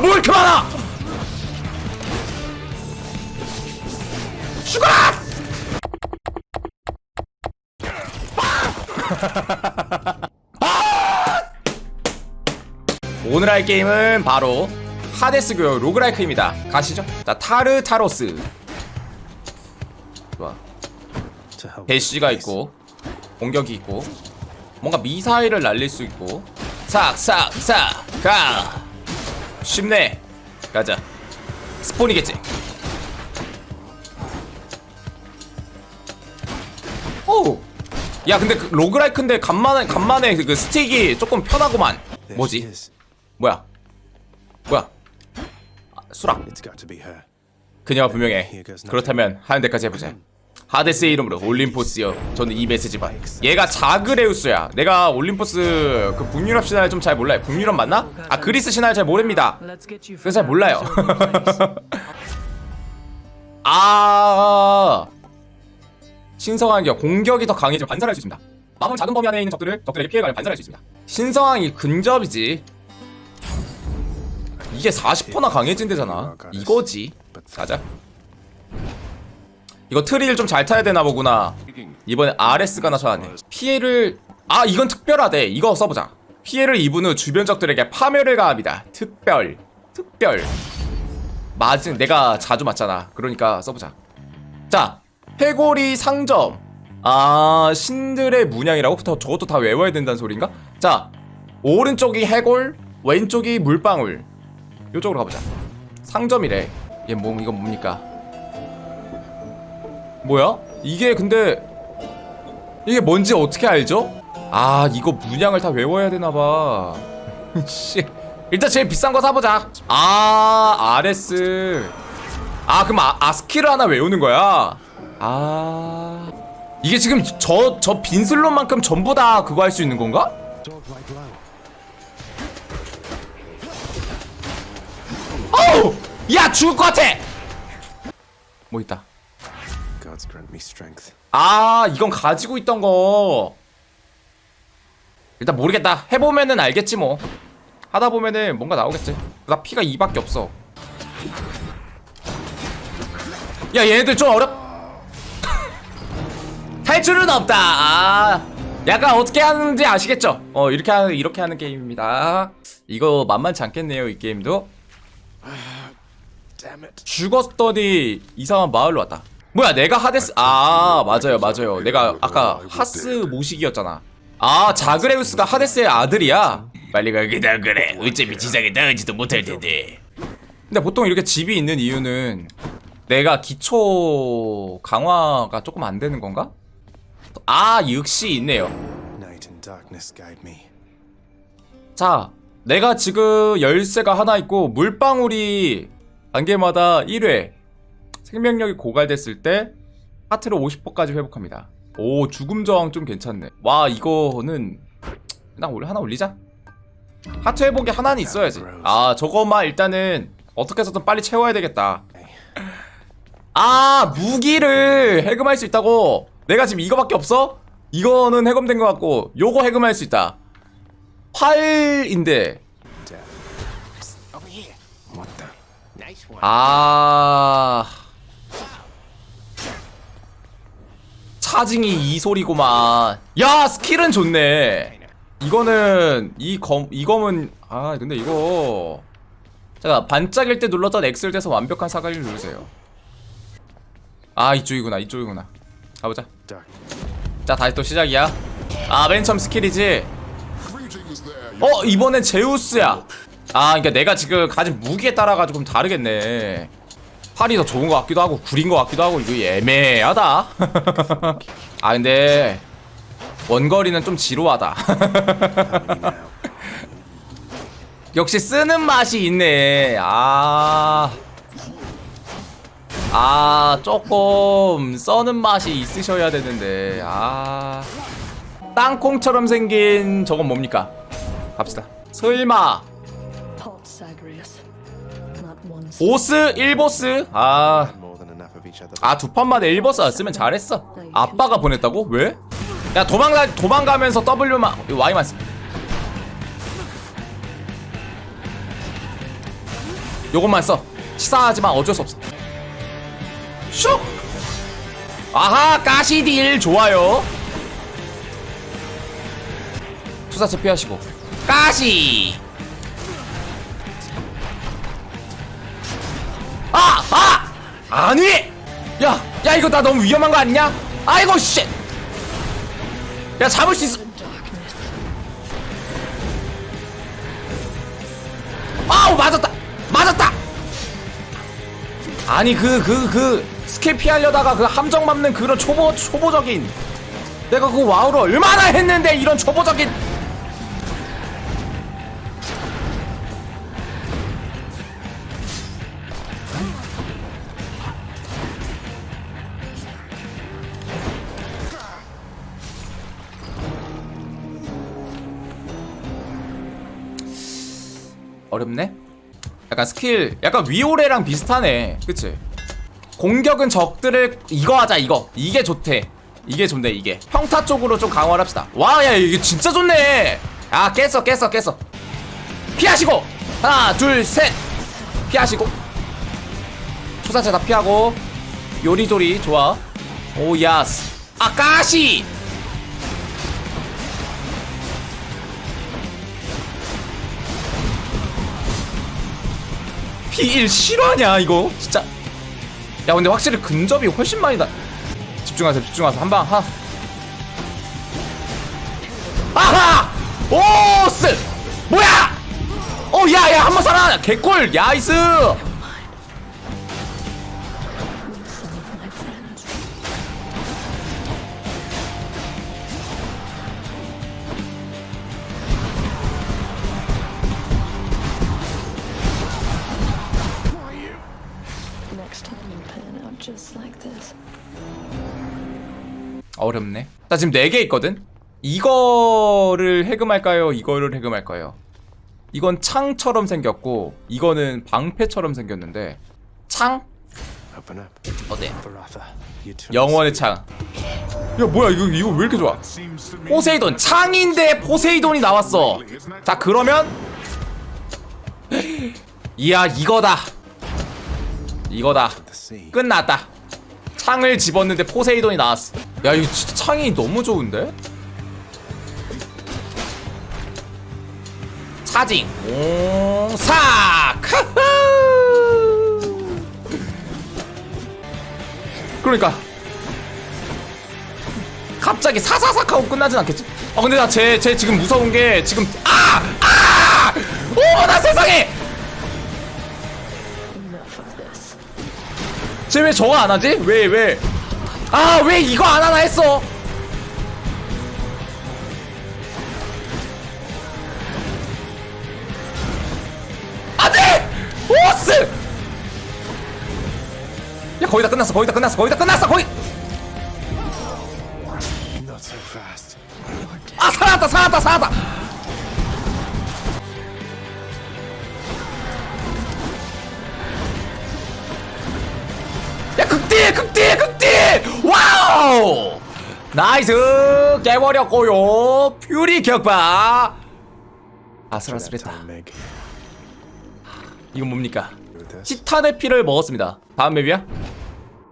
뭐 이렇게 많아? 죽어라! 오늘 할 게임은 바로 하데스고요 로그라이크입니다. 가시죠. 자 타르타로스. 좋아. 배쉬가 있고 공격이 있고 뭔가 미사일을 날릴 수 있고. 싹싹싹 가 쉽네. 가자. 스폰이겠지? 오야 근데 그 로그라이크인데 간만에 간만에 그 스틱이 조금 편하구만. 뭐지? 뭐야? 뭐야? 아, 수락. 그녀가 분명해. 그렇다면 하는 데까지 해보자. 하데스의 이름으로 올림포스여. 저는 이 메시지 봐. 얘가 자그레우스야. 내가 올림포스 그 북유럽 신화를 좀 잘 몰라요. 북유럽 맞나? 아 그리스 신화를 잘 모릅니다. 그래서 잘 몰라요. 아 신성한기가 공격이 더 강해지면 반살할 수 있습니다. 마법 작은 범위 안에 있는 적들을 적들에게 피해가면 반살할 수 있습니다. 신성한이 근접이지. 이게 40%나 강해진대잖아. 이거지. 가자. 이거 트리를 좀 잘 타야 되나 보구나. 이번에 RS가 나타나네. 피해를 아 이건 특별하대. 이거 써보자. 피해를 입은 후 주변 적들에게 파멸을 가합니다. 특별, 특별. 맞은 내가 자주 맞잖아. 그러니까 써보자. 자, 해골이 상점. 아 신들의 문양이라고? 더- 저것도 다 외워야 된다는 소린가? 자, 오른쪽이 해골, 왼쪽이 물방울. 요쪽으로 가보자. 상점이래. 얘 뭐 이건 뭡니까? 뭐야? 이게 근데 이게 뭔지 어떻게 알죠? 아 이거 문양을 다 외워야 되나봐. 씨. 일단 제일 비싼 거 사보자. 아 RS. 아 그럼 아, 아 스킬을 하나 외우는 거야? 아 이게 지금 저 저 빈슬롯만큼 전부 다 그거 할 수 있는 건가? 어우! 야 죽을 것 같아! 뭐 있다. Gods grant me strength. 아 이건 가지고 있던 거. 일단 모르겠다. 해보면은 알겠지 뭐. 하다 보면은 뭔가 나오겠지. 나 피가 2밖에 없어. 야 얘네들 좀 어렵 탈출은 없다. 아 약간 어떻게 하는지 아시겠죠? 어 이렇게 하는 이렇게 하는 게임입니다. 이거 만만치 않겠네요 이 게임도. 죽었더니 이상한 마을로 왔다. 뭐야 내가 하데스 아 맞아요 맞아요. 내가 아까 하스 모식이었잖아. 아 자그레우스가 하데스의 아들이야? 빨리 가기다 그래. 어차피 지상에 나가지도 못할 텐데. 근데 보통 이렇게 집이 있는 이유는 내가 기초 강화가 조금 안 되는 건가? 아 역시 있네요. 자, 내가 지금 열쇠가 하나 있고 물방울이 단계마다 1회 생명력이 고갈됐을 때 하트를 50%까지 회복합니다. 오, 죽음 저항 좀 괜찮네. 와, 이거는 그냥 올려 하나 올리자. 하트 회복이 하나는 있어야지. 아, 저것만 일단은 어떻게 해서든 빨리 채워야 되겠다. 아, 무기를 해금할 수 있다고. 내가 지금 이거밖에 없어? 이거는 해금된 것 같고, 요거 해금할 수 있다. 활인데 Death. Over here. What the? Nice one. 아 차징이 이 소리구만. 야 스킬은 좋네. 이거는 이 검 이 검은 아 근데 이거. 제가 반짝일 때 눌렀던 X를 돼서 완벽한 사과를 누르세요. 아 이쪽이구나 이쪽이구나. 가보자. 자 다시 또 시작이야. 아 맨 처음 스킬이지? 어 이번엔 제우스야. 아 그러니까 내가 지금 가진 무기에 따라 가지고 좀 다르겠네 팔이 더 좋은 것 같기도 하고 구린 것 같기도 하고 이거 애매하다 아 근데 원거리는 좀 지루하다? 역시 쓰는 맛이 있네 아 아, 조금 써는 맛이 있으셔야 되는데, 아. 땅콩처럼 생긴 저건 뭡니까? 갑시다. 설마, 5스 1보스. 아. 아 두 판만 에 1보스 왔으면 잘했어. 아빠가 보냈다고? 왜? 야 도망가, 도망가면서 W만 Y만 쓰 요것만 써. 치사하지만 어쩔 수 없어. 슉! 아하 까시딜 좋아요. 투사체 피하시고. 까시! 아! 아니! 야! 야 이거 나 너무 위험한 거 아니냐? 아이고 씨! 야 잡을 수 있어. 아우 맞았다 맞았다 아니 그 그 그 스킬 피하려다가 그 함정 맞는 그런 초보 초보적인 내가 그 와우를 얼마나 했는데 이런 초보적인 어렵네? 약간 스킬 약간 위오레랑 비슷하네. 그치? 공격은 적들을 이거 하자 이거. 이게 좋대. 이게 좋네 이게. 평타 쪽으로 좀 강화를 합시다. 와 야 이게 진짜 좋네. 아 깼어 깼어 깼어. 피하시고! 하나 둘 셋! 피하시고. 초사체 다 피하고. 요리조리 좋아. 오 야스. 아까시 P1 실화냐 이거? 진짜. 야 근데 확실히 근접이 훨씬 많이 나 집중하세요 집중하세요. 한방 하. 아하! 오스 뭐야! 어 야야 한 번 살아 개꿀! 야이스 어렵네 나 지금 4개 있거든 이거를 해금할까요 이거를 해금할까요 이건 창처럼 생겼고 이거는 방패처럼 생겼는데 창. 어때 영원의 창. 야 뭐야 이거 이거 왜 이렇게 좋아? 포세이돈 창인데 포세이돈이 나왔어. 자 그러면 이야 이거다. 이거다. 끝났다. 창을 집었는데 포세이돈이 나왔어. 야 이거 진짜 창이 너무 좋은데? 차징 크흐 그러니까 갑자기 사사삭 하고 끝나진 않겠지? 아 근데 나 쟤 쟤 지금 무서운 게 지금 아! 아! 오나 세상에! 쟤 왜 저거 안 하지? 왜 왜? 아 왜 이거 안 하나 했어? 안돼! 오스! 야 거의 다 끝났어 거의 다 끝났어 거의 다 끝났어 거의. 아 살았다 살았다 살았다 나이스 깨버렸고요 퓨리 격파 아슬아슬했다. 이건 뭡니까. 치탄의 피를 먹었습니다 다음 맵이야?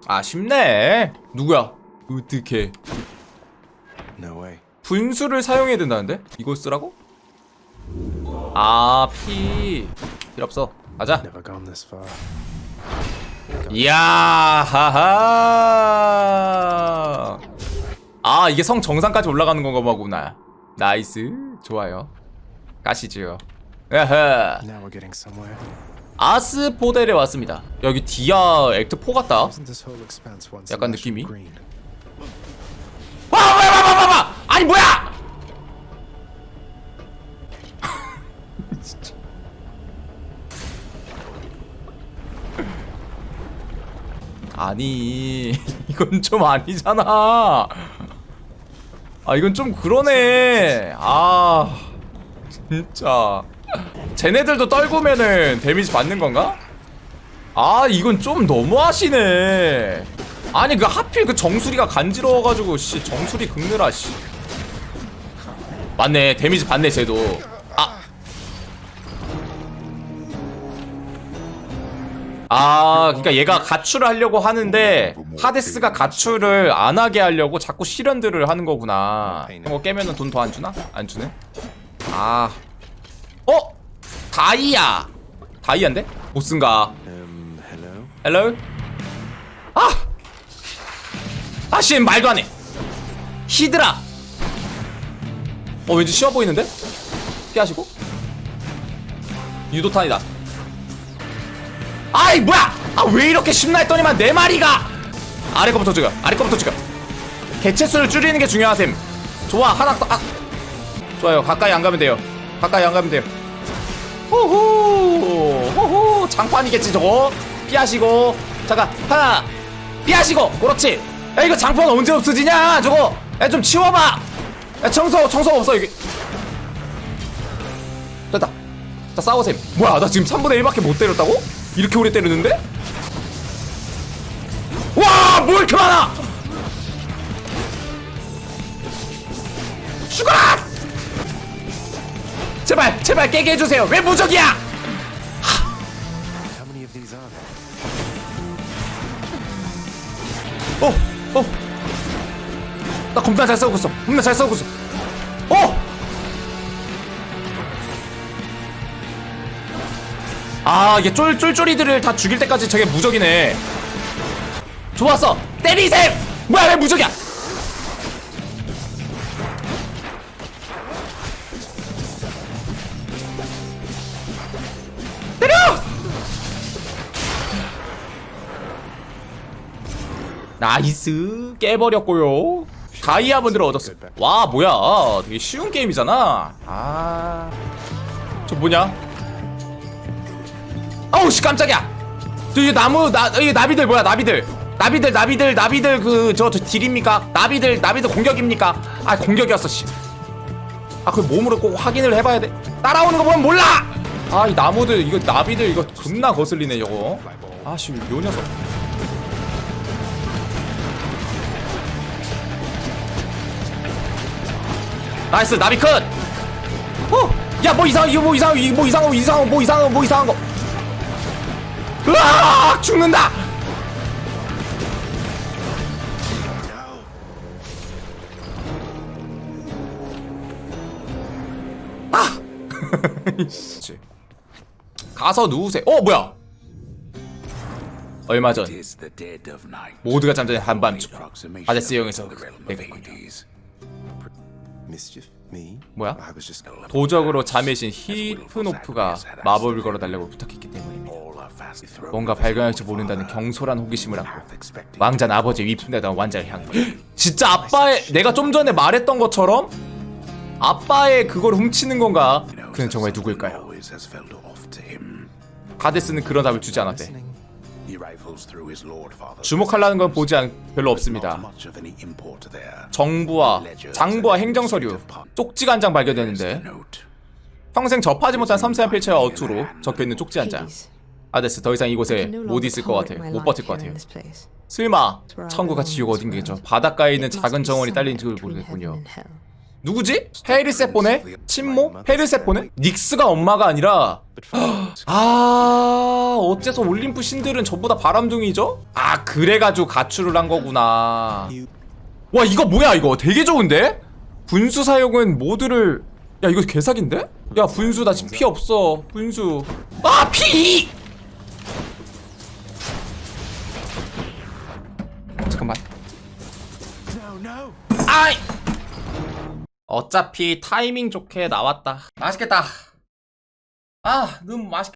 아 쉽네 누구야 어떻게. 분수를 사용해야 된다는데? 이걸 쓰라고? 아, 피. 필요 없어. 가자. 이야, 하하. 아, 이게 성 정상까지 올라가는 건가 보구나. 나이스. 좋아요. 가시죠. getting somewhere. 아스 포델에 왔습니다. 여기 디아 액트 4 같다. 약간 느낌이? 와, 와, 와, 와, 와, 와! 아니, 뭐야! 아니, 이건 좀 아니잖아. 아, 이건 좀 그러네. 아, 진짜. 쟤네들도 떨구면은 데미지 받는 건가? 아, 이건 좀 너무하시네. 아니, 그 하필 그 정수리가 간지러워가지고, 씨, 정수리 긁느라, 씨. 맞네, 데미지 받네, 쟤도. 아 그러니까 얘가 가출을 하려고 하는데 하데스가 가출을 안 하게 하려고 자꾸 실현들을 하는 거구나 이거 깨면은 돈 더 안 주나? 안 주네? 아 어? 다이아 다이아인데? 보스인가 Um, hello? 헬로? 아! 아씨 말도 안 해 히드라 어 왠지 쉬워 보이는데? 피하시고 유도탄이다 아이 뭐야! 아 왜 이렇게 쉽나 했더니만 내 마리가! 아래 거부터 죽여 아래 거부터 죽여 개체수를 줄이는 게 중요하셈. 좋아 하나 더 아. 좋아요 가까이 안 가면 돼요. 가까이 안 가면 돼요. 호호! 호호! 장판이겠지 저거? 피하시고. 잠깐 하나. 피하시고! 그렇지. 야 이거 장판 언제 없어지냐 저거? 야 좀 치워봐. 야 청소 청소 없어 여기 됐다. 자 싸우셈. 뭐야 나 지금 3분의 1밖에 못 때렸다고? 이렇게 오래 때렸는데? 와뭐 이렇게 많아 죽어라 제발 제발 깨게 해주세요 왜 무적이야? 어, 어. 나 겁나 잘 싸우고 있어. 겁나 잘 싸우고 있어. 어! 아, 이게 쫄, 쫄쫄이들을 다 죽일 때까지 저게 무적이네. 좋았어! 때리셈! 뭐야, 왜 무적이야! 때려! 나이스 깨버렸고요 다이아몬드를 얻었어 와 뭐야 되게 쉬운 게임이잖아 아저 뭐냐 어우 씨 깜짝이야. 저이 나무 나이 나비들 뭐야 나비들? 나비들 나비들 나비들 그저 저 딜입니까? 나비들 나비들 공격입니까? 아 공격이었어 씨아 그걸 몸으로 꼭 확인을 해봐야 돼. 따라오는 거 보면 몰라! 아 이 나무들 이거 나비들 이거 겁나 거슬리네 저거. 아씨 요 녀석. 나이스 나비 컷! 어! 야뭐 이상 이거 뭐 이상 이거 뭐 이상한 거뭐 이상한 거 뭐 이상한 거 으아 죽는다! 아! 씨. 가서 누우세요. 어 뭐야? 얼마 전. 모두가 잠자는 한밤중 아데스? Me? 뭐야? 도적으로 잠에 신 히프노프가 마법을 걸어 달라고 부탁했기 때문입 뭔가 발견할지 모른다는 경솔한 호기심을 안고. 왕자는 아버지의 위풍되던 왕자를 향해 진짜 아빠의 내가 좀 전에 말했던 것처럼 아빠의 그걸 훔치는 건가? 그는 정말 him. 가데스는 그런 답을 주지 않았대. 주목하려는 건 보지 않 별로 없습니다. 정부와 장부와 행정 서류, 쪽지가 한 장 발견되는데. 평생 접하지 못한 섬세한 필체와 어투로 적혀 있는 쪽지 한 장. 아데스 더 이상 이곳에 못 있을 것 같아요. 못 버틸 것 같아요. 설마 천국과 지옥 어딘가겠죠. 바닷가에 있는 작은 정원이 딸린 줄 모르겠군요. 누구지? 페르세포네? 친모? 페르세포네? 닉스가 엄마가 아니라 아 어째서 올림프 신들은 저보다 바람둥이죠? 아 그래가지고 가출을 한 거구나 와 이거 뭐야 이거 되게 좋은데? 분수 사용은 모두를 야 이거 개사기인데? 야 분수 나 지금 피 없어 분수 아 피! 아이! 어차피 타이밍 좋게 나왔다. 맛있겠다. 아 너무 맛있